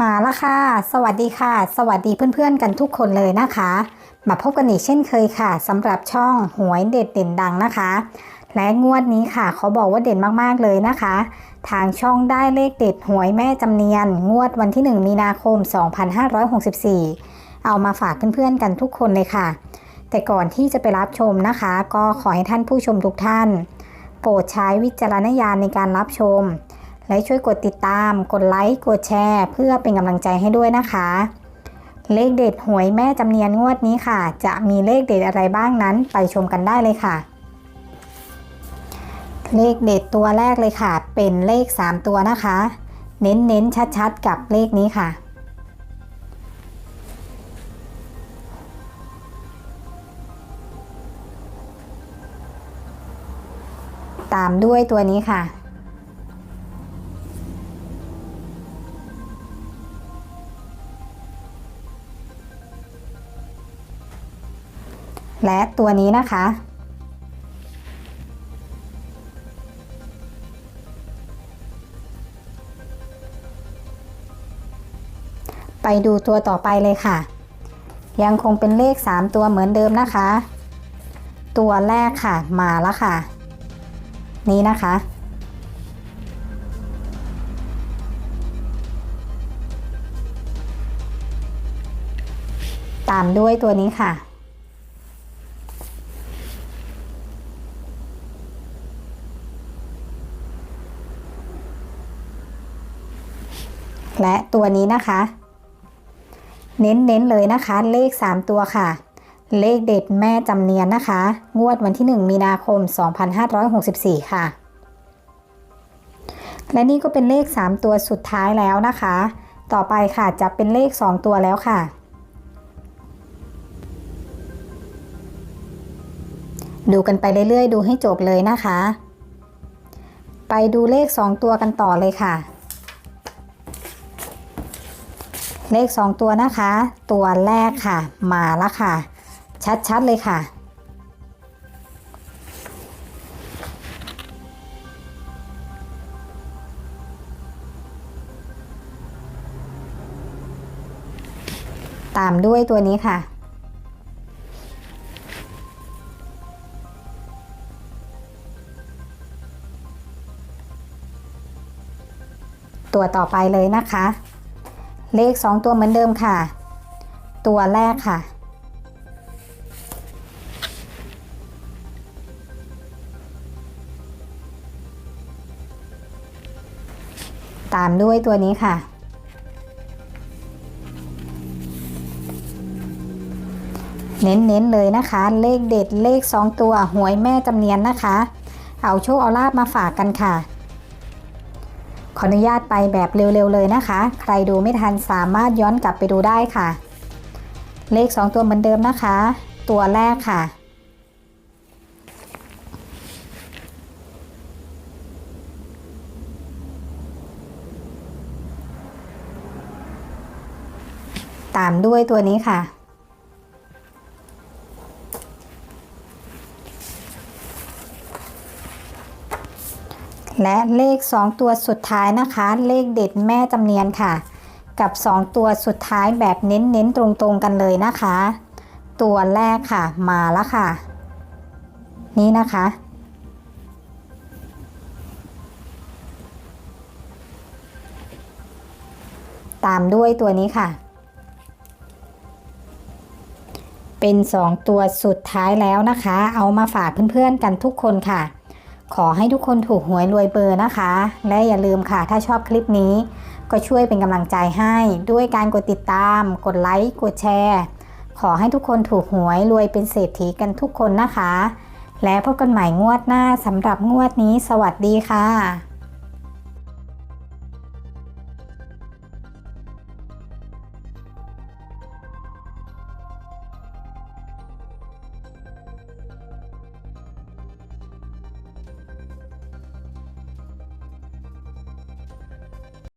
มาล้วค่ะ สวัสดีค่ะ สวัสดีเพื่อนๆกันทุกคนเลยนะคะ มาพบกันอีกเช่นเคยค่ะสำหรับช่องหวยเด็ดเด่นดังนะคะ และงวดนี้ค่ะเขาบอกว่าเด่นมากๆเลยนะคะ ทางช่องได้เลขเด็ดหวยแม่จำเนียน งวดวันที่ 1 มีนาคม 2564 เอามาฝากเพื่อนๆกันทุกคนเลยค่ะ แต่ก่อนที่จะไปรับชมนะคะ ก็ขอให้ท่านผู้ชมทุกท่าน โปรดใช้วิจารณญาณในการรับชม และช่วยกดติดตาม กดไลค์ กดแชร์ เพื่อเป็นกำลังใจให้ด้วยนะคะ เลขเด็ดหวยแม่จำเนียนงวดนี้ค่ะ จะมีเลขเด็ดอะไรบ้างนั้นไปชมกันได้เลยค่ะ เลขเด็ดตัวแรกเลยค่ะ เป็นเลข 3 ตัวนะคะ เน้นเน้นๆชัดๆ กับเลขนี้ค่ะตามด้วยตัวนี้ค่ะ และตัวนี้นะคะ ไปดูตัวต่อไปเลยค่ะ ยังคงเป็นเลข 3 ตัวเหมือนเดิมนะคะ ตัวแรกค่ะมาแล้วค่ะ นี้นะคะตามด้วยตัวนี้ค่ะ และตัวนี้นะคะ เน้นๆเลยนะคะ เลข 3 ตัวค่ะ เลขเด็ดแม่จำเนียนนะคะ งวดวันที่ 1 มีนาคม 2564 ค่ะ และนี่ก็เป็นเลข 3 ตัวสุดท้ายแล้วนะคะ ต่อไปค่ะจะเป็นเลข 2 ตัวแล้วค่ะดูกันไปเรื่อยๆ ดูให้จบเลยนะคะ ไปดูเลข 2 ตัวกันต่อเลยค่ะ เลข 2 ตัวนะคะ ตัวแรกค่ะ มาแล้วค่ะ ชัดๆเลยค่ะตามด้วยตัวนี้ค่ะ ตัวต่อไปเลยนะคะ เลข 2 ตัวเหมือนเดิมค่ะ ตัวแรกค่ะ ตามด้วยตัวนี้ค่ะ เน้นๆเลยนะคะ เลขเด็ดเลข 2 ตัวหวยแม่จำเนียนนะคะ เอาโชคเอาลาบมาฝากกันค่ะ ขออนุญาตไปแบบเร็วๆเลยนะคะ ใครดูไม่ทันสามารถย้อนกลับไปดูได้ค่ะ เลข 2 ตัวเหมือนเดิมนะคะ ตัวแรกค่ะ ตามด้วยตัวนี้ค่ะ และเลข 2 ตัวสุดท้ายนะคะ เลขเด็ดแม่จำเนียนค่ะ กับ 2 ตัวสุดท้ายแบบเน้นๆตรงๆกันเลยนะคะ ตัวแรกค่ะมาแล้วค่ะ นี่นะคะ ตามด้วยตัวนี้ค่ะ เป็น 2 ตัวสุดท้ายแล้วนะคะ เอามาฝากเพื่อนๆกันทุกคนค่ะ ขอให้ทุกคนถูกหวยรวยเบอร์นะคะ และอย่าลืมค่ะ ถ้าชอบคลิปนี้ ก็ช่วยเป็นกำลังใจให้ ด้วยการกดติดตาม กดไลค์ กดแชร์ ขอให้ทุกคนถูกหวยรวยเป็นเศรษฐีกันทุกคนนะคะ และพบกันใหม่งวดหน้าสำหรับงวดนี้ สวัสดีค่ะ